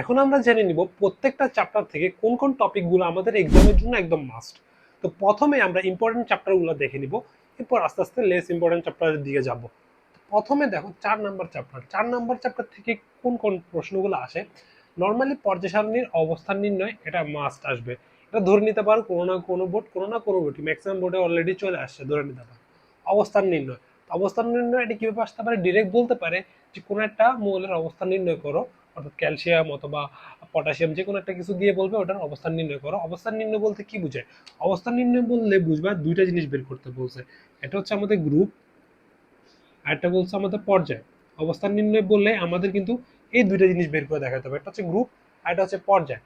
এখন আমরা জেনে নিব প্রত্যেকটা চ্যাপ্টার থেকে কোন কোন টপিকগুলো আমাদের এক্সামের জন্য একদম মাস্ট তো প্রথমে আমরা ইম্পর্টেন্ট চ্যাপ্টারগুলো দেখে নিব, এরপর আস্তে আস্তে লেস ইম্পর্টেন্ট চ্যাপ্টারের দিকে যাব। প্রথমে দেখো চার নাম্বার চ্যাপ্টার চার নাম্বার চ্যাপ্টার থেকে কোন কোন প্রশ্নগুলো আসে? নর্মালি পর্যায় সারণীর অবস্থান নির্ণয় এটা মাস্ট আসবে। এটা ধরে নিতে পারো কোনো না কোনো বোর্ড কোনো না কোনো বোর্ড ম্যাক্সিমাম বোর্ডে অলরেডি চলে আসছে ধরে নিতে পারো। অবস্থান নির্ণয়। অবস্থান নির্ণয় এটা কীভাবে আসতে পারে? ডিরেক্ট বলতে পারে যে কোনো একটা মৌলের অবস্থান নির্ণয় করো। অর্থাৎ ক্যালসিয়াম অথবা পটাশিয়াম যে কোনো একটা কিছু দিয়ে বলবে, ওটার অবস্থান নির্ণয় করো। অবস্থান নির্ণয় বলতে কি বুঝায়? অবস্থান নির্ণয় বললে বুঝবা দুইটা জিনিস বের করতে বলছে। এটা হচ্ছে আমাদের গ্রুপ আর একটা বলছে আমাদের পর্যায়। অবস্থান নির্ণয় বললে আমাদের কিন্তু এই দুইটা জিনিস বের করে দেখাতে হবে। একটা হচ্ছে গ্রুপ আর একটা হচ্ছে পর্যায়।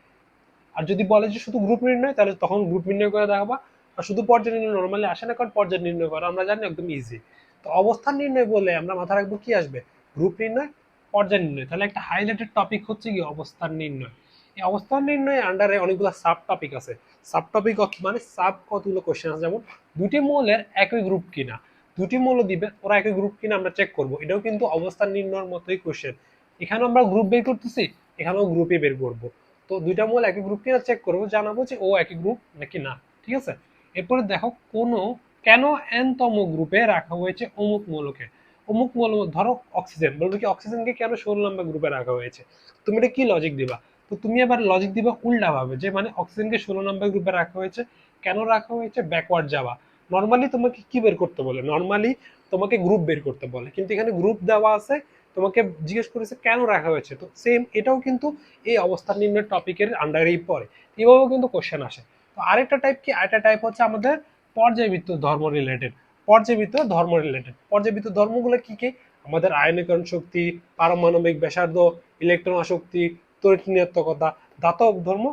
আর যদি বলে যে শুধু গ্রুপ নির্ণয়, তাহলে তখন গ্রুপ নির্ণয় করে দেখাবা। আর শুধু পর্যায় নির্ণয় নর্মালি আসে না, কারণ পর্যায় নির্ণয় করা, আমরা জানি, একদম ইজি তো অবস্থান নির্ণয় বললে আমরা মাথা রাখব কি আসবে? গ্রুপ নির্ণয় পর্যায় নির্ণয়। তাহলে একটা হাইলাইটেড টপিক হচ্ছে কি অবস্থান নির্ণয়। এই অবস্থান নির্ণয়ের আন্ডারে অনেকগুলো সাব টপিক আছে সাব টপিক মানে সাব কতগুলো কোশ্চেন আছে। যেমন দুটি মৌলের একই গ্রুপ কিনা? দুটি মৌল দিবে, ওরা একই গ্রুপ কিনা আমরা চেক করব। এটাও কিন্তু অবস্থান নির্ণয়ের মতোই কোশ্চেন এখানেও আমরা গ্রুপ বের করতেছি, এখানেও গ্রুপে বের করব। তো দুইটা মৌল একই গ্রুপ কিনা চেক করব, জানাব যে ও একই গ্রুপ নাকি না। ঠিক আছে? এরপরে দেখো, কোনো কেন এনতম গ্রুপে রাখা হয়েছে অমুক মৌলকে? অমুক মৌল ধরো অক্সিজেন বলবে কি অক্সিজেনকে কেন ষোলো নম্বর গ্রুপে রাখা হয়েছে? তুমি এটা কি লজিক দিবা? তো তুমি আবার লজিক দিবা উল্টা ভাবে, যে মানে অক্সিজেনকে ষোলো নম্বর গ্রুপে রাখা হয়েছে। কেন রাখা হয়েছে? ব্যাকওয়ার্ড যাওয়া। নর্মালি তোমাকে কি বের করতে বলে? নর্মালি তোমাকে গ্রুপ বের করতে বলে। কিন্তু এখানে গ্রুপ দেওয়া আছে, তোমাকে জিজ্ঞেস করেছে কেন রাখা হয়েছে? তো সেম এটাও কিন্তু এই অবস্থান নির্ণয় টপিকের আন্ডারেই পড়ে এভাবেও কিন্তু কোশ্চেন আসে। তো আরেকটা টাইপ কি? আরেকটা টাইপ হচ্ছে আমাদের পর্যায়বৃত্ত ধর্ম রিলেটেড পর্যায়বৃত্ত ধর্ম রিলেটেড পর্যায়বৃত্ত ধর্মগুলো কি কি? আমাদের আয়নীকরণ শক্তি, পারমাণবিক ব্যাসার্ধ ইলেকট্রন আসক্তি তরিণাত্মকতা দাতব ধর্ম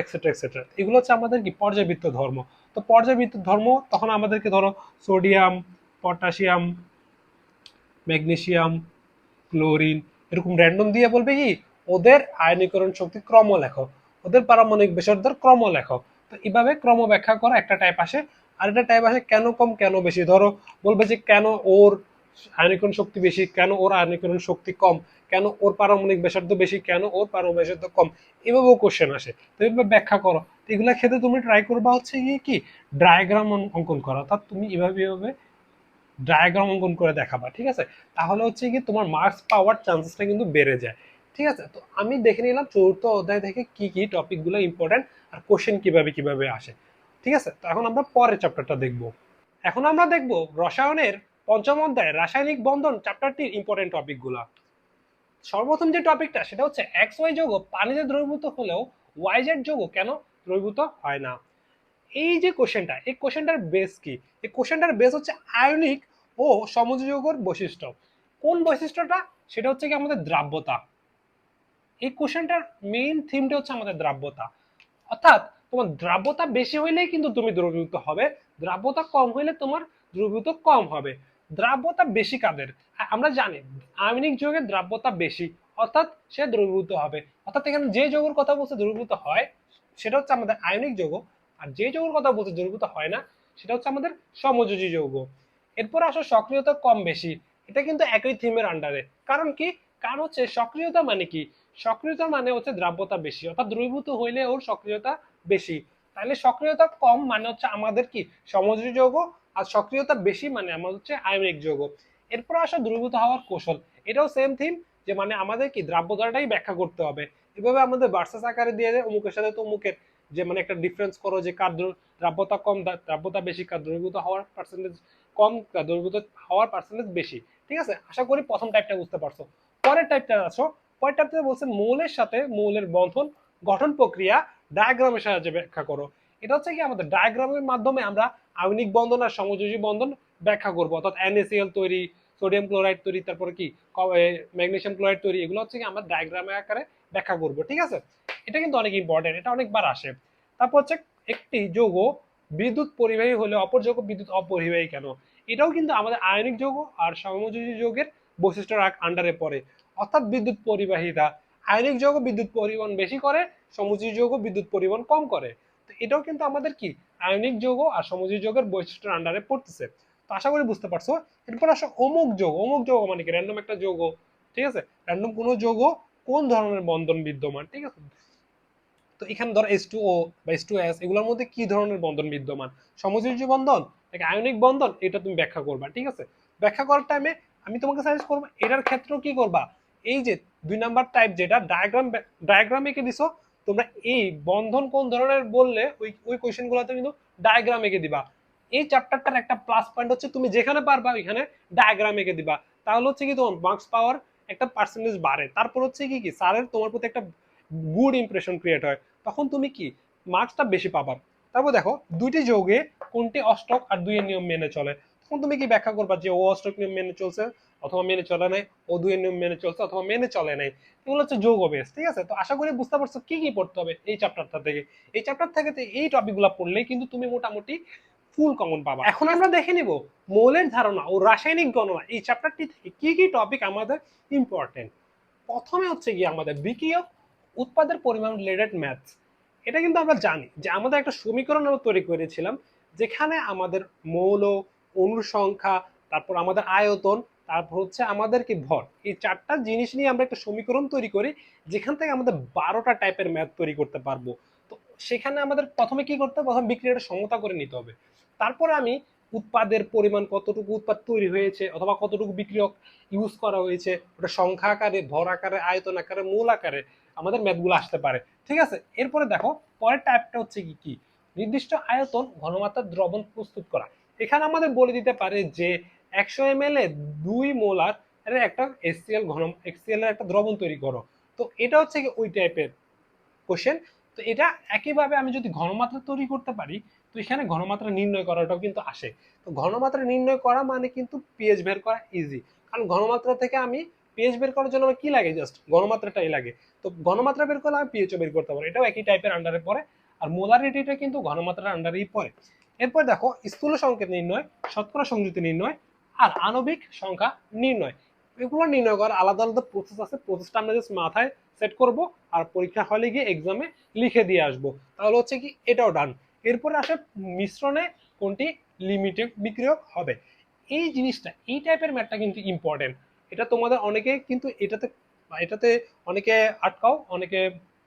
এক্সেট্রা এক্সেট্রা এগুলো হচ্ছে আমাদের কি? পর্যাবৃত্ত ধর্ম। তো পর্যায়বৃত্ত ধর্ম তখন আমাদেরকে ধরো সোডিয়াম, পটাশিয়াম, ম্যাগনেশিয়াম, ক্লোরিন এরকম র্যান্ডম দিয়ে বলবে কি? ওদের আয়নীকরণ শক্তি ক্রম লেখো ওদের পারমাণবিক ব্যাসার্ধের ক্রম লেখো তো এইভাবে ক্রম ব্যাখ্যা করা একটা টাইপ আসে। আর একটা টাইপ আসে কেন কম, কেন বেশি? ধরো, বলবে যে কেন ওর আয়নিকরণ শক্তি বেশি, কেন ওর আয়নিকরণ শক্তি কম, কেন ওর পারমাণবিক ব্যাসার্ধ বেশি, কেন ওর পারমাণবিক ব্যাসার্ধ কম? এভাবেও কোশ্চেন আসে। তো এভাবে ব্যাখ্যা করো। এগুলা ক্ষেত্রে তুমি ট্রাই করবা হচ্ছে গিয়ে কি? ডায়াগ্রাম অঙ্কন করা। অর্থাৎ তুমি এভাবে এভাবে ডায়াগ্রাম অঙ্কন করে দেখাবা, ঠিক আছে? তাহলে হচ্ছে কি তোমার মার্কস পাওয়ার চান্সেসটা কিন্তু বেড়ে যায়, ঠিক আছে? তো আমি দেখে নিলাম চতুর্থ অধ্যায় থেকে কি কি টপিকগুলো ইম্পর্টেন্ট আর কোশ্চেন কীভাবে কীভাবে আসে। ঠিক আছে? তো এখন আমরা পরের চ্যাপ্টারটা দেখব। এখন আমরা দেখব রসায়নের পঞ্চম অধ্যায় রাসায়নিক বন্ধন চ্যাপ্টারটির ইম্পর্টেন্ট টপিকগুলো সর্বপ্রথম যে টপিকটা সেটা হচ্ছে এক্স ওয়াই যৌগ পানিতে দ্রবীভূত হলেও ওয়াই জেড যৌগ কেন দ্রবীভূত হয় না? এই যে কোশ্চেনটা এই কোশ্চেনটার বেস কি? এই কোশ্চেনটার বেস হচ্ছে আয়নিক ও সমযোজীয়কর বৈশিষ্ট্য। কোন বৈশিষ্ট্যটা? সেটা হচ্ছে কি আমাদের দ্রাব্যতা। এই কোশ্চেনটার মেইন থিমটা হচ্ছে আমাদের দ্রাব্যতা। অর্থাৎ তোমার দ্রাব্যতা বেশি হইলেই কিন্তু তুমি দ্রবীভূত হবে। দ্রাব্যতা কম হইলে তোমার দ্রবীভূত কম হবে। দ্রাব্যতা বেশি কাদের? আমরা জানি আয়নিক যৌগের দ্রাব্যতা বেশি, অর্থাৎ সে দ্রবীভূত হবে। অর্থাৎ এখানে যে যৌগের কথা বলছে দ্রবীভূত হয়, সেটা হচ্ছে আমাদের আয়নিক যৌগ। আর যে যৌগের কথা বলছে দ্রবীভূত হয় না, সেটা হচ্ছে আমাদের সমযোজী যৌগ। এরপর আসো সক্রিয়তা কম বেশি। এটা কিন্তু একই থিমের আন্ডারে কারণ কি? কারণ হচ্ছে সক্রিয়তা মানে কি? সক্রিয়তা মানে হচ্ছে দ্রাব্যতা বেশি। অর্থাৎ দ্রবীভূত হইলে ওর সক্রিয়তা বেশি। তাহলে সক্রিয়তা কম মানে হচ্ছে আমাদের কি? সমযোজী যৌগ, আর সক্রিয়তা বেশি মানে আমাদের হচ্ছে আয়নিক যৌগ। এরপর আসো দ্রবীভূত হওয়ার কৌশল এটাও সেম থিম যে মানে আমাদের কি দ্রাব্যতাটাই ব্যাখ্যা করতে হবে। এভাবে আমাদের ভার্সাস আকারে দিয়ে দেয়, অমুকের সাথে তো অমুকের। যে মানে একটা ডিফারেন্স করো যে কার দ্র- দ্রাব্যতা কম, দ্রা- দ্রাব্যতা বেশি, কার দ্রবীভূত হওয়ার পার্সেন্টেজ কম, কার দ্রবীভূত হওয়ার পার্সেন্টেজ বেশি। ঠিক আছে? আশা করি প্রথম টাইপটা বুঝতে পারছ। পরের টাইপটা আসো পরের টাইপটা বলছে মৌলের সাথে মৌলের বন্ধন গঠন প্রক্রিয়া ডায়াগ্রামের সাহায্যে ব্যাখ্যা করো। এটা হচ্ছে কি আমাদের ডায়াগ্রামের মাধ্যমে আমরা আয়নিক বন্ধন আর সমযোজী বন্ধন ব্যাখ্যা করব। অর্থাৎ NaCl তৈরি সোডিয়াম ক্লোরাইড তৈরি, তারপরে কি? ম্যাগনেশিয়াম ক্লোরাইড তৈরি, এগুলো হচ্ছে কি আমরা ডায়াগ্রামের আকারে ব্যাখ্যা করব, ঠিক আছে? এটা কিন্তু অনেক ইম্পর্টেন্ট এটা অনেকবার আসে। তারপর হচ্ছে একটি যৌগ বিদ্যুৎ পরিবাহী হলে অপর যৌগ বিদ্যুৎ অপরিবাহী কেন? এটাও কিন্তু আমাদের আয়নিক যৌগ আর সমযোজী যৌগের বৈশিষ্ট্যের আন্ডারে পড়ে। অর্থাৎ বিদ্যুৎ পরিবাহিতা আয়নিক যৌগ বিদ্যুৎ পরিবহন বেশি করে, সমযোজী যৌগ বিদ্যুৎ পরিবহন কম করে। তো এটাও কিন্তু আমাদের কি? আয়নিক যৌগ আর সমযোজী যৌগের বৈশিষ্ট্যের আন্ডারে পড়তেছে। তো আশা করি বুঝতে পারছ। এরপর আসো অমুক যৌগ। অমুক যৌগ মানে কি? র্যান্ডম একটা যৌগ। ঠিক আছে? র্যান্ডম কোনো যৌগ কোন ধরনের বন্ধন বিদ্যমান? ঠিক আছে? তো এখানে ধর এস টু ও বা এস টু এস এগুলোর মধ্যে কি ধরনের বন্ধন বিদ্যমান? সমযোজী বন্ধন নাকি আয়নিক বন্ধন? এটা তুমি ব্যাখ্যা করবা। ঠিক আছে? ব্যাখ্যা করার টাইমে আমি তোমাকে সাজেস্ট করব, এটার ক্ষেত্রেও কি করবা? এই যে দুই নাম্বার টাইপ যেটা ডায়াগ্রাম ডায়াগ্রাম এঁকে দিছো, তোমরা এই বন্ধন কোন ধরনের বললে, ওই ওই কোয়েশ্চেন গুলোতে কিন্তু ডায়াগ্রাম এঁকে দিবা। এই চ্যাপ্টারটার একটা প্লাস পয়েন্ট হচ্ছে, তুমি যেখানে পারবা ওইখানে ডায়াগ্রাম এঁকে দিবা। তাহলে হচ্ছে কি তোমার মার্কস পাওয়ার একটা পার্সেন্টেজ বাড়ে। তারপর হচ্ছে কি কি স্যারের তোমার প্রতি একটা গুড ইমপ্রেশন ক্রিয়েট হয়। তখন তুমি কি মার্কসটা বেশি পাবা। তারপর দেখো, দুইটি যোগে কোনটি অষ্টক আর দুইয়ের নিয়ম মেনে চলে। তখন তুমি কি ব্যাখ্যা করবা যে ও অষ্টক নিয়ম মেনে চলছে? অথবা মেনে চলে নাই, ও দুইয়ের নিয়ম মেনে চলছে অথবা মেনে চলে নাই। এগুলো হচ্ছে যোগ অভ্যেস ঠিক আছে? তো আশা করি বুঝতে পারছ কি কি পড়তে হবে এই চ্যাপ্টারটা থেকে। এই চ্যাপ্টার থেকে এই টপিকগুলো পড়লেই কিন্তু তুমি মোটামুটি ফুল কমন পাবা। এখন আমরা দেখে নিব মৌলের ধারণা ও রাসায়নিক গণনা, এই চ্যাপ্টারটি থেকে কি কি টপিক আমাদের ইম্পর্টেন্ট প্রথমে হচ্ছে গিয়ে আমাদের বিক্রিয়ক উৎপাদের পরিমাণ রিলেটেড ম্যাথস এটা কিন্তু আমরা জানি যে আমাদের একটা সমীকরণ আমরা তৈরি করেছিলাম, যেখানে আমাদের মৌল অনুসংখ্যা তারপর আমাদের আয়তন তারপর হচ্ছে আমাদের কি ভর এই চারটা জিনিস নিয়ে আমরা একটা সমীকরণ তৈরি করি যেখান থেকে আমাদের বারোটা টাইপের ম্যাথ তৈরি করতে পারব। তো সেখানে আমাদের প্রথমে কি করতে হবে? প্রথমে বিক্রিয়াটা সমতা করে নিতে হবে। তারপরে আমি উৎপাদের পরিমাণ কতটুকু উৎপাদ তৈরি হয়েছে অথবা কতটুকু বিক্রিয়ক ইউজ করা হয়েছে, ওটা সংখ্যা আকারে, ভর আকারে, আয়তন আকারে, মূল আকারে আমাদের ম্যাথগুলো আসতে পারে। ঠিক আছে? এরপরে দেখো, পরের টাইপটা হচ্ছে কি কি? নির্দিষ্ট আয়তন ঘনমাত্রার দ্রবণ প্রস্তুত করা। এখানে আমাদের বলে দিতে পারে যে একশো এম এল এ দুই মোলার একটা এসসিএল ঘন এক্সিএল এর একটা দ্রবণ তৈরি করো। তো এটা হচ্ছে কি ওই টাইপের কোশ্চেন তো এটা একইভাবে আমি যদি ঘনমাত্রা তৈরি করতে পারি, তো এখানে ঘনমাত্রা নির্ণয় করাটাও কিন্তু আসে। তো ঘনমাত্রা নির্ণয় করা মানে কিন্তু পিএইচ বের করা ইজি কারণ ঘনমাত্রা থেকে আমি পিএইচ বের করার জন্য আমার কি লাগে? জাস্ট ঘনমাত্রাটাই লাগে। তো ঘনমাত্রা বের করলে আমি পিএইচও বের করতে পারি এটাও একই টাইপের আন্ডারে পড়ে। আর মোলারিটিটা কিন্তু ঘনমাত্রার আন্ডারেই পড়ে। এরপর দেখো স্থূল সংকেত নির্ণয়, শতকরা সংযুতি নির্ণয়। আর আণবিক সংখ্যা নির্ণয়। এগুলো নির্ণয় করার আলাদা আলাদা প্রসেস আছে। প্রসেসটা আমরা জাস্ট মাথায় সেট করব আর পরীক্ষা হলে গিয়ে এক্সামে লিখে দিয়ে আসব। তাহলে হচ্ছে কি এটাও ডান এরপরে আসে মিশ্রণে কোনটি লিমিটেড বিক্রিয়ক হবে। এই জিনিসটা, এই টাইপের ম্যাথটা কিন্তু ইম্পর্টেন্ট এটা তোমাদের অনেকে কিন্তু এটাতে এটাতে অনেকে আটকাও, অনেকে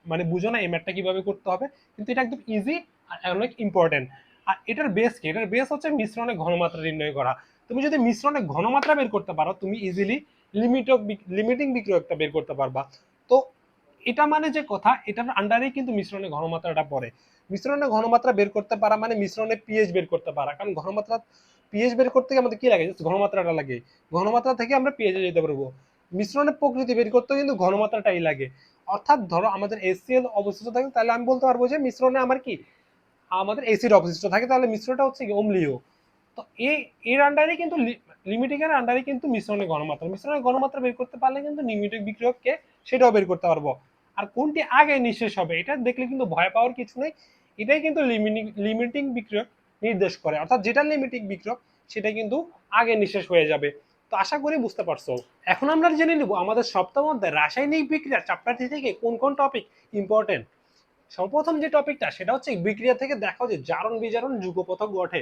মানে বুঝো না এই ম্যাথটা কীভাবে করতে হবে। কিন্তু এটা একদম ইজি আর অনেক ইম্পর্টেন্ট আর এটার বেস কি? এটার বেস হচ্ছে মিশ্রণে ঘনমাত্রা নির্ণয় করা। তুমি যদি মিশ্রণে ঘনমাত্রা বের করতে পারো, তুমি ইজিলি লিমিটক লিমিটিং বিক্রিয়কটা বের করতে পারবা। তো এটা মানে যে কথা, এটার আন্ডারেই কিন্তু মিশ্রণে ঘনমাত্রাটা পড়ে। মিশ্রণে ঘনমাত্রা বের করতে পারা মানে মিশ্রণে পিএইচ বের করতে পারা। কারণ ঘনমাত্রা পিএইচ বের করতে গিয়ে আমাদের কি লাগে? ঘনমাত্রাটা লাগে। ঘনমাত্রা থেকে আমরা পিএইচে যেতে পারব। মিশ্রণের প্রকৃতি বের করতে কিন্তু ঘনমাত্রাটাই লাগে। অর্থাৎ ধরো আমাদের এসিএল অবশিষ্ট থাকে, তাহলে আমি বলতে পারব যে মিশ্রণে আমার কি? আমাদের এসিড অবশিষ্ট থাকে, তাহলে মিশ্রটা হচ্ছে কি? অম্লীয় তো এই, এর আন্ডারে কিন্তু লিমিটিং এর আন্ডারে কিন্তু মিশ্রণের ঘনমাত্রা মিশ্রণের ঘনমাত্রা বের করতে পারলে কিন্তু লিমিটিক বিক্রিয়ককে সেটাও বের করতে পারব। আর কোনটি আগে নিঃশেষ হবে, এটা দেখলে কিন্তু ভয় পাওয়ার কিছু নেই। এটাই কিন্তু লিমিটিং লিমিটিং বিক্রিয়ক নির্দেশ করে। অর্থাৎ যেটা লিমিটিং বিক্রিয়ক, সেটা কিন্তু আগে নিঃশেষ হয়ে যাবে। তো আশা করি বুঝতে পারছ। এখন আমরা জেনে নিব আমাদের সপ্তাহ মধ্যে রাসায়নিক বিক্রিয়া চ্যাপ্টারটি থেকে কোন কোন টপিক ইম্পর্টেন্ট সর্বপ্রথম যে টপিকটা সেটা হচ্ছে বিক্রিয়া থেকে দেখাও যে জারণ বিজারণ যুগপথক ঘটে।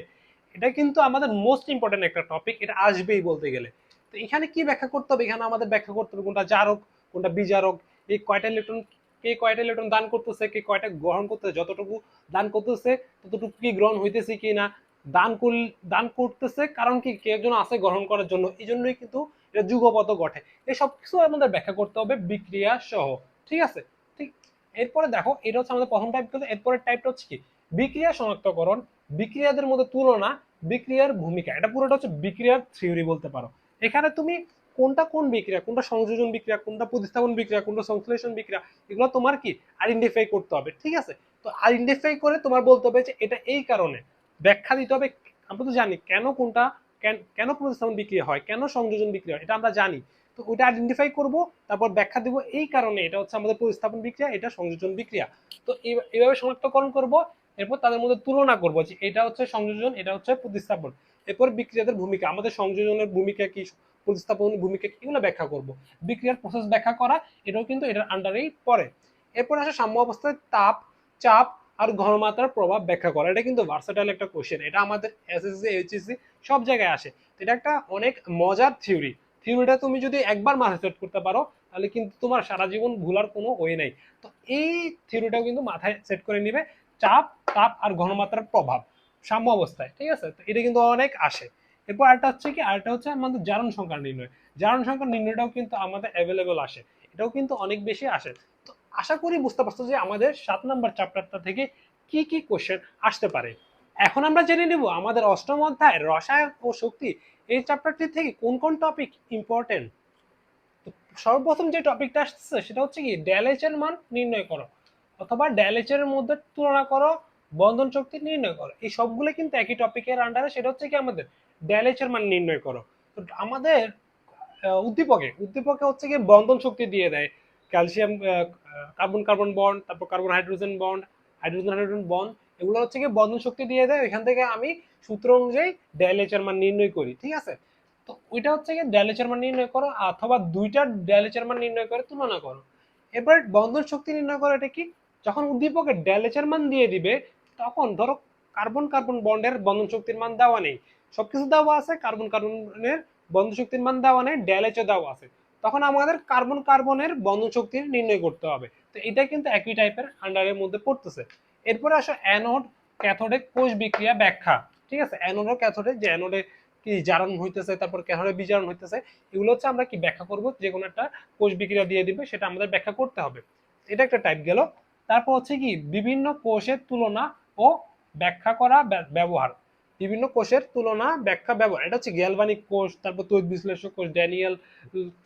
এটা কিন্তু আমাদের মোস্ট ইম্পর্টেন্ট একটা টপিক এটা আসবেই বলতে গেলে। তো এখানে কি ব্যাখ্যা করতে হবে? এখানে আমাদের ব্যাখ্যা করতে হবে কোনটা জারক, কোনটা বিজারক এই কয়টা ইলেকট্রন কে কয়টা ইলেকট্রন দান করতেছে, কে কয়টা গ্রহণ করতেছে, যতটুকু দান করতেছে, ততটুকু কি গ্রহণ হইতেছে কি না, দান করল দান করতেছে, কারণ কি, কে একজন আছে গ্রহণ করার জন্য, এই জন্যই কিন্তু এটা যুগপথ ঘটে। এই সব কিছু আমাদের ব্যাখ্যা করতে হবে বিক্রিয়া সহ, ঠিক আছে? ঠিক, এরপরে দেখো, এটা হচ্ছে আমাদের প্রথম টাইপ কিন্তু এরপরের টাইপটা হচ্ছে কি? বিক্রিয়া শনাক্তকরণ বিক্রিয়াদের মধ্যে তুলনা বিক্রিয়ার ভূমিকা। এটা পুরোটা হচ্ছে বিক্রিয়ার থিওরি বলতে পারো। এখানে তুমি কোনটা কোন বিক্রিয়া, কোনটা সংযোজন বিক্রিয়া, কোনটা প্রতিস্থাপন বিক্রিয়া, কোনটা সংশ্লেষণ বিক্রিয়া, এগুলো তোমার কি আইডেন্টিফাই করতে হবে, ঠিক আছে? তো আইডেন্টিফাই করে তোমার বলতে হবে যে এটা এই কারণে। ব্যাখ্যা দিতে হবে আমরা তো জানি কেন কোনটা, কেন- প্রতিস্থাপন বিক্রিয়া হয়, কেন সংযোজন বিক্রিয়া হয়, এটা আমরা জানি। তো ওটা আইডেন্টিফাই করব, তারপর ব্যাখ্যা দিব এই কারণে এটা হচ্ছে আমাদের প্রতিস্থাপন বিক্রিয়া, এটা সংযোজন বিক্রিয়া। তো এইভাবে শনাক্তকরণ করব। এরপর তাদের মধ্যে তুলনা করব যে এটা হচ্ছে সংযোজন, এটা হচ্ছে প্রতিস্থাপন। এরপর বিক্রিয়াদের ভূমিকা, আমাদের সংযোজনের ভূমিকা কি, প্রতিস্থাপনের ভূমিকা কি, এগুলো ব্যাখ্যা করব। বিক্রিয়ার প্রসেস ব্যাখ্যা করা, এটাও কিন্তু এটার আন্ডারেই পড়ে এরপর আসে সাম্য অবস্থায় তাপ, চাপ আর ঘনমাত্রার প্রভাব ব্যাখ্যা করা। এটা কিন্তু ভার্সাটাইল একটা কোশ্চেন এটা আমাদের এসএসসি এইচএসসি সব জায়গায় আসে। এটা একটা অনেক মজার থিওরি থিওরিটা তুমি যদি একবার মাথায় সেট করতে পারো, তাহলে কিন্তু তোমার সারা জীবন ভুলার কোনো ওয়ে নেই। তো এই থিওরিটাও কিন্তু মাথায় সেট করে নিবে। চাপ, তাপ আর ঘনমাত্রার প্রভাব সাম্য অবস্থায়, ঠিক আছে? তো এটা কিন্তু অনেক আসে। এরপর আরেকটা হচ্ছে কি? আরেকটা হচ্ছে আমাদের জারণ সংখ্যা নির্ণয়। জারণ সংখ্যা নির্ণয়টাও কিন্তু আমাদের অ্যাভেলেবল আসে। এটাও কিন্তু অনেক বেশি আসে। তো আশা করি বুঝতে পারছ যে আমাদের সাত নম্বর চ্যাপ্টারটা থেকে কি কি কোশ্চেন আসতে পারে। এখন আমরা জেনে নিব আমাদের অষ্টম অধ্যায়, রসায়ন ও শক্তি। এই চ্যাপ্টারটি থেকে কোন কোন টপিক ইম্পর্টেন্ট সর্বপ্রথম যে টপিকটা আসছে সেটা হচ্ছে কি? ড্যালেচ এর মান নির্ণয় করো। অথবা ড্যালেচ মধ্যে তুলনা করো, বন্ধন শক্তি নির্ণয় করো। এই সবগুলো কিন্তু একই টপিকের আন্ডারে সেটা হচ্ছে কি আমাদের ড্যালেচ এর মান নির্ণয় করো। তো আমাদের উদ্দীপকে উদ্দীপকে হচ্ছে কি বন্ধন শক্তি দিয়ে দেয়। ক্যালসিয়াম কার্বন কার্বন বন্ড, তারপর carbon hydrogen bond, hydrogen hydrogen bond, এগুলো হচ্ছে কি বন্ধন শক্তি দিয়ে দেয়। এখান থেকে আমি সূত্র অনুযায়ী ড্যালেচ এর মান নির্ণয় করি, ঠিক আছে? তো ওইটা হচ্ছে কি ড্যালেচের মান নির্ণয় করো, অথবা দুইটা ড্যালেচের মান নির্ণয় করে তুলনা করো। এবার বন্ধন শক্তি নির্ণয় করো এটা কি? যখন উদ্দীপকে ড্যালেচের মান দিয়ে দিবে, তখন ধরো কার্বন কার্বন বন্ডের বন্ধন শক্তির মান দেওয়া নেই। সবকিছু দেওয়া আছে, কার্বন কার্বনের বন্ধন শক্তির মান দেওয়া নেই ড্যালেচও দেওয়া আছে। তখন আমাদের কার্বন কার্বনের বন্ধন শক্তি নির্ণয় করতে হবে। তো এটা কিন্তু একই টাইপের আন্ডারের মধ্যে পড়তেছে। এরপরে আসো অ্যানোড ক্যাথোডে কোষ বিক্রিয়া ব্যাখ্যা। ঠিক আছে? অ্যানোড ও ক্যাথোডে যে অ্যানোডে কি জারণ হইতেছে, তারপর ক্যাথোডে বিজারণ হইতেছে, এগুলো হচ্ছে আমরা কি ব্যাখ্যা করব? যে কোনো একটা কোষ বিক্রিয়া দিয়ে দিবে, সেটা আমাদের ব্যাখ্যা করতে হবে। এটা একটা টাইপ গেল। তারপর হচ্ছে কি, বিভিন্ন কোষের তুলনা ও ব্যাখ্যা করা ব্য- ব্যবহার। বিভিন্ন কোষের তুলনা, ব্যাখ্যা, ব্যবহার। এটা হচ্ছে গ্যালভানিক কোষ, তারপর তড়িৎ বিশ্লেষক কোষ, ড্যানিয়েল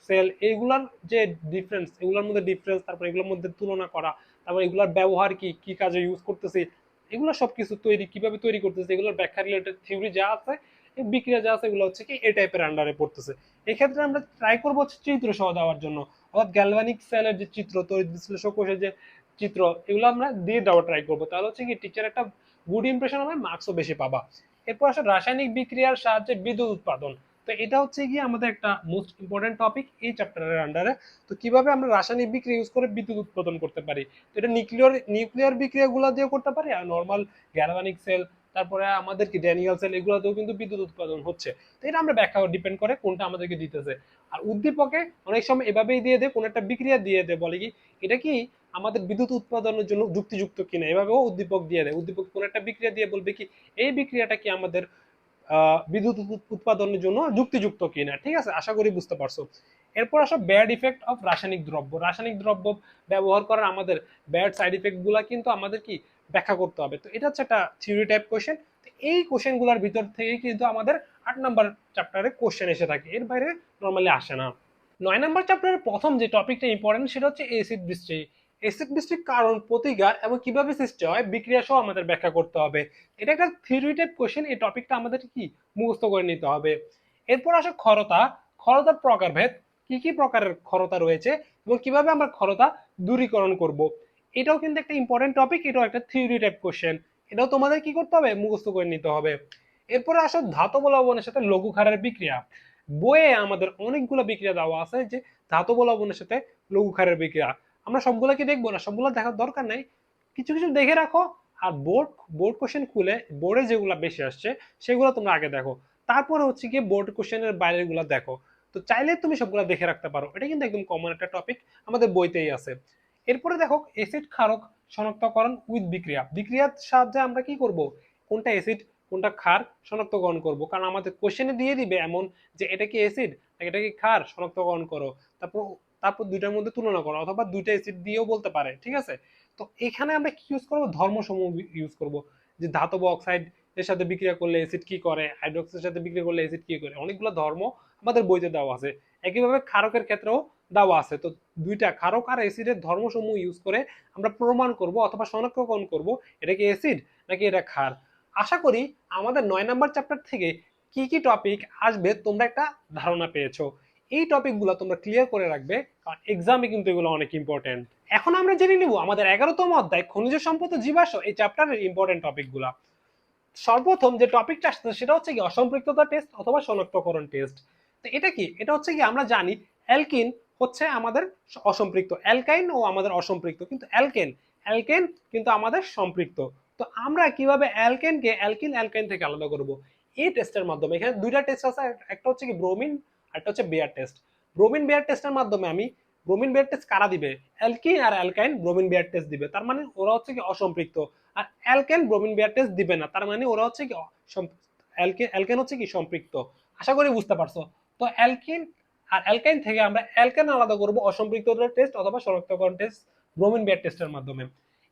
সেল, এইগুলার যে ডিফারেন্স এগুলোর মধ্যে ডিফারেন্স তারপর এগুলোর মধ্যে তুলনা করা, তারপর এগুলোর ব্যবহার কি কি কাজে ইউজ করতেছে, এগুলো সবকিছু তৈরি, কীভাবে তৈরি করতেছে, এগুলোর ব্যাখ্যা রিলেটেড থিওরি যা আছে বিক্রিয়া যা আছে, এগুলো হচ্ছে কি, এই টাইপের আন্ডারে পড়তেছে। এক্ষেত্রে আমরা ট্রাই করব হচ্ছে চিত্র সহ দেওয়ার জন্য। অর্থাৎ গ্যালভানিক সেলের যে চিত্র তৈরি বিশ্লেষক কোষের যে চিত্র, এগুলো আমরা দিয়ে দেওয়া ট্রাই করব। তাহলে হচ্ছে কি টিচার একটা গুড ইমপ্রেশন হবে মার্কসও বেশি পাবা। এরপর আসলে রাসায়নিক বিক্রিয়ার সাহায্যে বিদ্যুৎ উৎপাদন। তো এটা হচ্ছে গিয়ে আমাদের একটা মোস্ট ইম্পর্টেন্ট টপিক এই চ্যাপ্টারের আন্ডারে তো কীভাবে আমরা রাসায়নিক বিক্রিয়া ইউজ করে বিদ্যুৎ উৎপাদন করতে পারি? তো এটা নিউক্লিয়ার নিউক্লিয়ার বিক্রিয়াগুলো দিয়ে করতে পারি আর নর্মাল গ্যালভানিক সেল তারপরে আমাদের কি ড্যানিয়াল সেল এগুলোতেও কিন্তু বিদ্যুৎ উৎপাদন হচ্ছে। তো এটা আমরা ব্যাখ্যা ডিপেন্ড করে কোনটা আমাদেরকে দিতেছে। আর উদ্দীপকে অনেক সময় এভাবেই দিয়ে দেয়, কোন একটা বিক্রিয়া দিয়ে দেয়। বলে কি, এটা কি আমাদের বিদ্যুৎ উৎপাদনের জন্য যুক্তিযুক্ত কিনা, এভাবেও উদ্দীপক দিয়ে দেয়। উদ্দীপক কোন একটা বিক্রিয়া দিয়ে বলবে কি, এই বিক্রিয়াটা কি আমাদের বিদ্যুৎ উৎপাদনের জন্য যুক্তিযুক্ত কিনা? ঠিক আছে? আশা করি বুঝতে পারছ। এরপর আসো ব্যাড ইফেক্ট অফ রাসায়নিক দ্রব্য। রাসায়নিক দ্রব্য ব্যবহার করার আমাদের ব্যাড সাইড ইফেক্টগুলা কিন্তু আমাদের কি, ব্যাখ্যা করতে হবে। তো এটা হচ্ছে একটা থিওরি টাইপ কোশ্চেন এই কোশ্চেনগুলার ভিতর থেকে কিন্তু আমাদের আট নাম্বার চ্যাপ্টারে কোশ্চেন এসে থাকে। এর বাইরে নর্মালি আসে না। নয় নাম্বার চ্যাপ্টারের প্রথম যে টপিকটা ইম্পর্টেন্ট সেটা হচ্ছে এসিড বৃষ্টি এসিড বৃষ্টির কারণ প্রতিকার এবং কীভাবে সৃষ্টি হয় বিক্রিয়া সহ আমাদের ব্যাখ্যা করতে হবে। এটা একটা থিওরি টাইপ কোশ্চেন এই টপিকটা আমাদের কি মুখস্থ করে নিতে হবে। এরপর আসে ক্ষরতা ক্ষরতার প্রকারভেদ, কি কি প্রকারের ক্ষরতা রয়েছে এবং কীভাবে আমরা ক্ষরতা দূরীকরণ করব? এটাও কিন্তু একটা ইম্পর্টেন্ট টপিক এটাও একটা থিওরি টাইপ কোশ্চেন এটাও তোমাদের কি করতে হবে? মুখস্থ করে নিতে হবে। এরপরে আসো ধাতব লবণের সাথে লঘু ক্ষারের বিক্রিয়া। বইয়ে আমাদের অনেকগুলো বিক্রিয়া দেওয়া আছে যে ধাতব লবণের সাথে লঘু ক্ষারের বিক্রিয়া। আমরা সবগুলো কি দেখব না, সবগুলো দেখার দরকার নাই। কিছু কিছু দেখে রাখো, আর বোর্ড বোর্ড কোশ্চেন খুলে বোর্ডে যেগুলো বেশি আসছে, সেগুলো তোমরা আগে দেখো। তারপরে হচ্ছে গিয়ে বোর্ড কোশ্চেনের বাইরেরগুলো দেখো। তো চাইলে তুমি সবগুলো দেখে রাখতে পারো। এটা কিন্তু একদম কমন একটা টপিক আমাদের বইতেই আছে। এরপরে দেখো এসিড ক্ষারক শনাক্তকরণ উইথ বিক্রিয়া। বিক্রিয়ার সাহায্যে আমরা কি করব? কোনটা এসিড কোনটা ক্ষার শনাক্তকরণ করব? কারণ আমাদের কোশ্চেনে দিয়ে দিবে এমন যে, এটা কি অ্যাসিড এটা কি ক্ষার? শনাক্তকরণ করো। তারপর তারপর দুইটার মধ্যে তুলনা করো, অথবা দুইটা এসিড দিয়েও বলতে পারে, ঠিক আছে? তো এখানে আমরা কি ইউজ করব? ধর্মসমূহ ইউজ করব। যে ধাতব অক্সাইড এর সাথে বিক্রিয়া করলে অ্যাসিড কি করে? হাইড্রোক্সাইডের সাথে বিক্রিয়া করলে অ্যাসিড কি করে? অনেকগুলো ধর্ম আমাদের বইতে দেওয়া আছে। একইভাবে ক্ষারকের ক্ষেত্রেও দেওয়া আছে। তো দুইটা, ক্ষারক আর অ্যাসিডের ধর্মসমূহ ইউজ করে আমরা প্রমাণ করব অথবা শনাক্তকরণ করব, এটা কি অ্যাসিড নাকি এটা ক্ষার? আশা করি আমাদের নয় নাম্বার চ্যাপ্টার থেকে কি কি টপিক আসবে তোমরা একটা ধারণা পেয়েছ। এই টপিকগুলো তোমরা ক্লিয়ার করে রাখবে, কারণ এক্সামে কিন্তু এগুলো অনেক ইম্পর্টেন্ট এখন আমরা জেনে নিব আমাদের এগারোতম অধ্যায়, খনিজ সম্পদ ও জীবাশ্ম, এই চ্যাপ্টারের ইম্পর্টেন্ট টপিকগুলা সর্বপ্রথম যে টপিকটা আসছে সেটা হচ্ছে কি অসম্পৃক্ততা টেস্ট অথবা শনাক্তকরণ টেস্ট তো এটা কি? এটা হচ্ছে কি আমরা জানি অ্যালকিন হচ্ছে আমাদের অসম্পৃক্ত। অ্যালকাইন ও আমাদের অসম্পৃক্ত, কিন্তু অ্যালকেন অ্যালকেন কিন্তু আমাদের সম্পৃক্ত। তো আমরা কীভাবে অ্যালকেনকে অ্যালকিন অ্যালকাইন থেকে আলাদা করব? এই টেস্টের মাধ্যমে। এখানে দুইটা টেস্ট আছে, একটা হচ্ছে কি ব্রোমিন একটা হচ্ছে বেয়ার টেস্ট ব্রোমিন বেয়ার টেস্টের মাধ্যমে আমি ব্রোমিন বেয়ার টেস্ট কারা দিবে? অ্যালকিন আর অ্যালকাইন ব্রোমিন বেয়ার টেস্ট দিবে। তার মানে ওরা হচ্ছে কি অসম্পৃক্ত। আর অ্যালকেন ব্রোমিন বেয়ার টেস্ট দিবে না। তার মানে ওরা হচ্ছে কি অ্যালকেন হচ্ছে কি সম্পৃক্ত। আশা করি বুঝতে পারছ। তো অ্যালকিন আর অ্যালকাইন থেকে আমরা অ্যালকেন আলাদা করব অসম্পৃক্ত টেস্ট অথবা শনাক্তকরণ টেস্ট ব্রোমিন বেয়ার টেস্টের মাধ্যমে।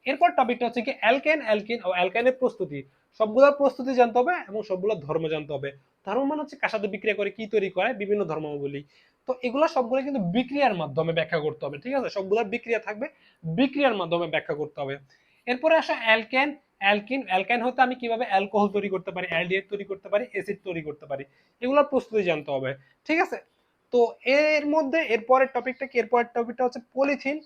এরপর টপিকটা হচ্ছে কি অ্যালকেন অ্যালকিন ও অ্যালকাইনের প্রস্তুতি। সবগুলোর প্রস্তুতি জানতে হবে এবং সবগুলোর ধর্ম জানতে হবে। ধর্ম মানে হচ্ছে কার সাথে বিক্রিয়া করে, কি তৈরি করে, বিভিন্ন ধর্মাবলী। তো এগুলো সবগুলো কিন্তু বিক্রিয়ার মাধ্যমে ব্যাখ্যা করতে হবে, ঠিক আছে? সবগুলোর বিক্রিয়া থাকবে বিক্রিয়ার মাধ্যমে ব্যাখ্যা করতে হবে। এরপরে আসো অ্যালকেন অ্যালকিন অ্যালকাইন হতে আমি কীভাবে অ্যালকোহল তৈরি করতে পারি অ্যালডিহাইড তৈরি করতে পারি অ্যাসিড তৈরি করতে পারি, এগুলোর প্রস্তুতি জানতে হবে, ঠিক আছে? তো এর মধ্যে, এরপরের টপিকটা কি? এরপরের টপিকটা হচ্ছে polythene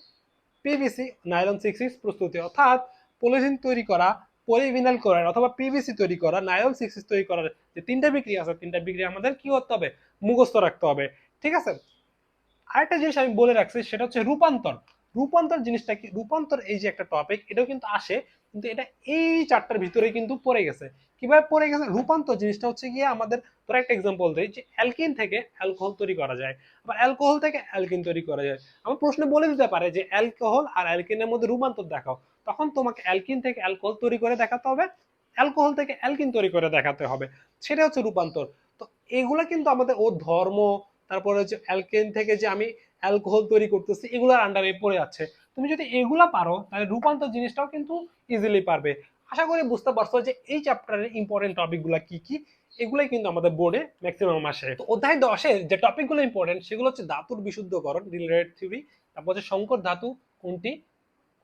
PVC nylon six six প্রস্তুতি, অর্থাৎ পলিথিন তৈরি করা পলিভিনাল করার অথবা পিভিসি তৈরি করা নাইলন সিক্স সিক্স তৈরি করার যে তিনটা বিক্রি আছে, তিনটা বিক্রি আমাদের কি করতে হবে? মুখস্থ রাখতে হবে। ঠিক আছে? আরেকটা জিনিস আমি বলে রাখছি, সেটা হচ্ছে রূপান্তর। রূপান্তর জিনিসটা কি, রূপান্তর এই যে একটা টপিক এটাও কিন্তু আসে, কিন্তু এটা এই চারটার ভিতরে কিন্তু পড়ে গেছে। কীভাবে পড়ে গেছে? রূপান্তর জিনিসটা হচ্ছে গিয়ে আমাদের, তোর একটা এক্সাম্পল দেই যে অ্যালকিন থেকে অ্যালকোহল তৈরি করা যায়। আবার অ্যালকোহল থেকে অ্যালকিন তৈরি করা যায়। আমার প্রশ্ন বলে দিতে পারে যে অ্যালকোহল আর অ্যালকিনের মধ্যে রূপান্তর দেখাও। তখন তোমাকে অ্যালকিন থেকে অ্যালকোহল তৈরি করে দেখাতে হবে অ্যালকোহল থেকে অ্যালকিন তৈরি করে দেখাতে হবে। সেটা হচ্ছে রূপান্তর। তো এগুলো কিন্তু আমাদের ও ধর্ম, তারপরে হচ্ছে অ্যালকেন থেকে যে আমি অ্যালকোহল তৈরি করতেছি, এগুলার আন্ডারে পড়ে যাচ্ছে। তুমি যদি এগুলা পারো, তাহলে রূপান্তর জিনিসটাও কিন্তু ইজিলি পারবে। আশা করি বুঝতে পারছ যে এই চ্যাপ্টারের ইম্পর্টেন্ট টপিকগুলো কি কি, এগুলাই কিন্তু আমাদের বোর্ডে ম্যাক্সিমাম আসে। তো অধ্যায় দশের যে টপিকগুলো ইম্পর্টেন্ট সেগুলো হচ্ছে ধাতুর বিশুদ্ধকরণ রিলেটেড থিওরি তারপর হচ্ছে সংকর ধাতু কোনটি,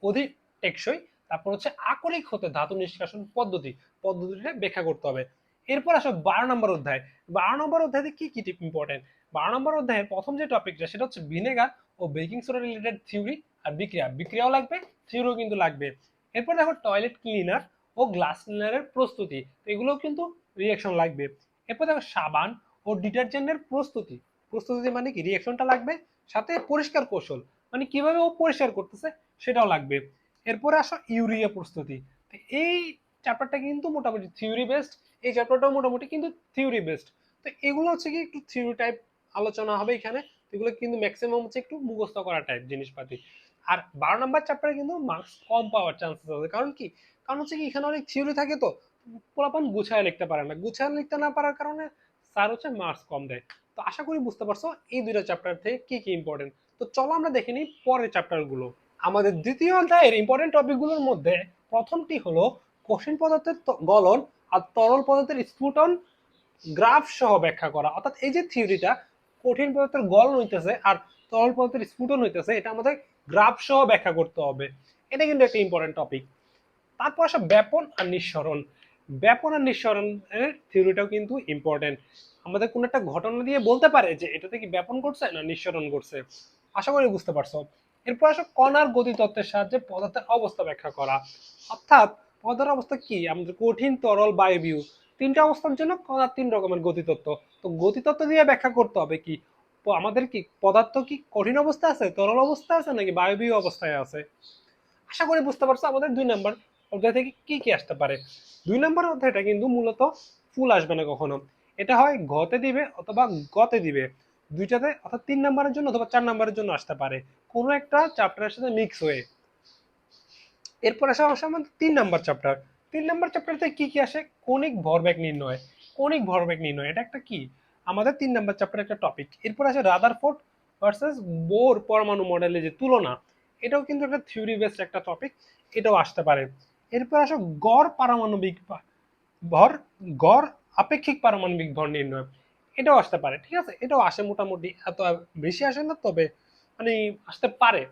অধিক টেকসই, তারপর হচ্ছে আকরিক হতে ধাতু নিষ্কাশন পদ্ধতি, পদ্ধতিটা ব্যাখ্যা করতে হবে। এরপর আসো বারো নম্বর অধ্যায়। বারো নম্বর অধ্যায়ে কি কি টিপ ইম্পর্টেন্ট বারো নম্বর অধ্যায়ের প্রথম যে টপিকটা সেটা হচ্ছে ভিনেগার ও বেকিং সোডা রিলেটেড থিওরি আর বিক্রিয়া। বিক্রিয়াও লাগবে থিওরিও কিন্তু লাগবে। এরপর দেখো টয়লেট ক্লিনার ও গ্লাস ক্লিনারের প্রস্তুতি। তো এগুলোও কিন্তু রিয়াকশন লাগবে। এরপর দেখো সাবান ও ডিটারজেন্টের প্রস্তুতি। প্রস্তুতি মানে কি? রিয়াকশনটা লাগবে, সাথে পরিষ্কার কৌশল। মানে কীভাবে ও পরিষ্কার করতেছে, সেটাও লাগবে। এরপরে আসো ইউরিয়া প্রস্তুতি। এই চ্যাপ্টারটা কিন্তু মোটামুটি থিওরি বেসড এই চ্যাপ্টারটাও মোটামুটি কিন্তু থিওরি বেসড তো এগুলো হচ্ছে কি, একটু থিওরি টাইপ আলোচনা হবে এখানে। এগুলো কিন্তু ম্যাক্সিমাম হচ্ছে একটু মুখস্থ করা টাইপ জিনিসপাতি। আর বারো নম্বর চ্যাপ্টারে কিন্তু মার্কস কম পাওয়ার চান্সেস আছে। কারণ কি? কারণ হচ্ছে কি, এখানে অনেক থিওরি থাকে তো। পোলাপান গুছায় লিখতে পারে না। গুছায় লিখতে না পারার কারণে স্যার হচ্ছে মার্কস কম দেয়। তো আশা করি বুঝতে পারছ এই দুইটা চ্যাপ্টার থেকে কি কি ইম্পর্টেন্ট তো চলো আমরা দেখে নিই পরের চ্যাপ্টারগুলো আমাদের দ্বিতীয় অধ্যায়ের ইম্পর্টেন্ট টপিকগুলোর মধ্যে প্রথমটি হলো কঠিন পদার্থের গলন আর তরল পদার্থের স্ফুটন গ্রাফ সহ ব্যাখ্যা করা। অর্থাৎ এই যে থিওরিটা কঠিন পদার্থের গলন হইতেছে আর তরল পদার্থের স্ফুটন হইতেছে, এটা আমাদের গ্রাফ সহ ব্যাখ্যা করতে হবে। এটা কিন্তু একটা ইম্পর্টেন্ট টপিক তারপর আসে ব্যাপন আর নিঃসরণ। ব্যাপন আর নিঃসরণের থিওরিটাও কিন্তু ইম্পর্টেন্ট আমাদের কোনো একটা ঘটনা দিয়ে বলতে পারে যে এটাতে কি ব্যাপন করছে না নিঃসরণ করছে আশা করি বুঝতে পারছ। এরপর আসো কণার গতিতত্ত্বের সাহায্যে পদার্থের অবস্থা ব্যাখ্যা করা। অর্থাৎ পদার্থের অবস্থা কি? আমাদের কঠিন তরল বায়বীয় তিনটা অবস্থার জন্য কণার তিন রকমের গতিতত্ত্ব। তো গতিতত্ত্ব দিয়ে ব্যাখ্যা করতে হবে কি? আমাদের কি পদার্থ কি কঠিন অবস্থা আছে, তরল অবস্থা আছে, নাকি বায়বীয় অবস্থায় আছে? আশা করি বুঝতে পারছ আমাদের দুই নাম্বার অধ্যায় থেকে কি কি আসতে পারে। দুই নম্বর অধ্যায়টা কিন্তু মূলত ফুল আসবে না কখনো। এটা হয় ঘতে দিবে অথবা গতে দিবে। দুইটাতে অর্থাৎ তিন নাম্বারের জন্য অথবা চার নাম্বারের জন্য আসতে পারে। কোনো একটা চ্যাপ্টারের সাথে মিক্স হয়ে। এরপর আসা আসে আমাদের তিন নাম্বার চ্যাপ্টার তিন নম্বর চ্যাপ্টারতে কি কি আসে? কণিক ভরবেগ নির্ণয়। কণিক ভরবেগ নির্ণয়, এটা একটা কি? আমাদের তিন নম্বর চ্যাপ্টার একটা টপিক এরপর আসে রাদারফোর্ড ভার্সেস বোর পরমাণু মডেলের যে তুলনা, এটাও কিন্তু একটা থিওরি বেসড একটা টপিক এটাও আসতে পারে। এরপর আসো গড় পারমাণবিক ভর গড় আপেক্ষিক পারমাণবিক ভর নির্ণয়, এটাও আসতে পারে, ঠিক আছে? এটাও আসে মোটামুটি, এত বেশি আসে না, তবে মানে আসতে পারে।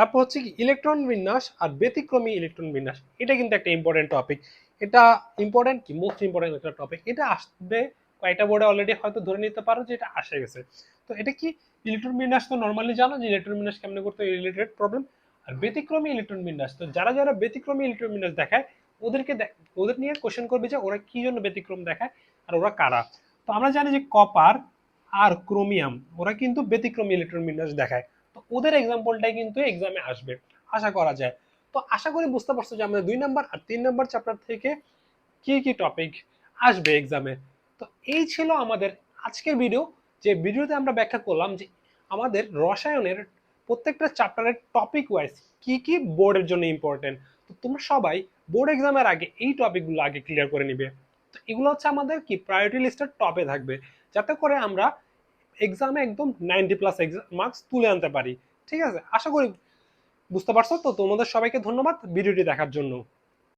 তারপর হচ্ছে কি ইলেকট্রন বিন্যাস আর ব্যতিক্রমী ইলেকট্রন বিন্যাস। এটা কিন্তু একটা ইম্পর্টেন্ট টপিক এটা ইম্পর্টেন্ট কি মোস্ট ইম্পর্টেন্ট একটা টপিক এটা আসবে কয়েকটা বোর্ডে অলরেডি হয়তো ধরে নিতে পারো যে এটা আসে গেছে। তো এটা কি ইলেকট্রন বিন্যাস তো নর্মালি জানো যে ইলেকট্রন বিন্যাস কেমনে করতে রিলেটেড প্রবলেম আর ব্যতিক্রমী ইলেকট্রন বিন্যাস। তো যারা যারা ব্যতিক্রমী ইলেকট্রন বিন্যাস দেখায়, ওদেরকে ওদের নিয়ে কোশ্চেন করবে যে ওরা কি জন্য ব্যতিক্রম দেখায় আর ওরা কারা। তো আমরা জানি যে কপার আর ক্রোমিয়াম ওরা কিন্তু ব্যতিক্রমী ইলেকট্রন বিন্যাস দেখায়। ওদের এক্সাম্পলটাই কিন্তু এক্সামে আসবে, আশা করা যায়। তো আশা করি বুঝতে পারছ যে আমাদের দুই নাম্বার আর তিন নাম্বার চ্যাপ্টার থেকে কি কি টপিক আসবে এক্সামে তো এই ছিল আমাদের আজকের ভিডিও যে ভিডিওতে আমরা ব্যাখ্যা করলাম যে আমাদের রসায়নের প্রত্যেকটা চ্যাপ্টারের টপিক ওয়াইজ কি কি বোর্ডের জন্য ইম্পর্টেন্ট তো তোমরা সবাই বোর্ড এক্সামের আগে এই টপিকগুলো আগে ক্লিয়ার করে নিবে। তো এগুলো হচ্ছে আমাদের কি প্রায়োরিটি লিস্টের টপে থাকবে। যাতে করে আমরা এক্সামে একদম নাইনটি প্লাস মার্কস তুলে আনতে পারি। ঠিক আছে? আশা করি বুঝতে পারছ? তো তোমাদের সবাইকে ধন্যবাদ ভিডিওটি দেখার জন্য।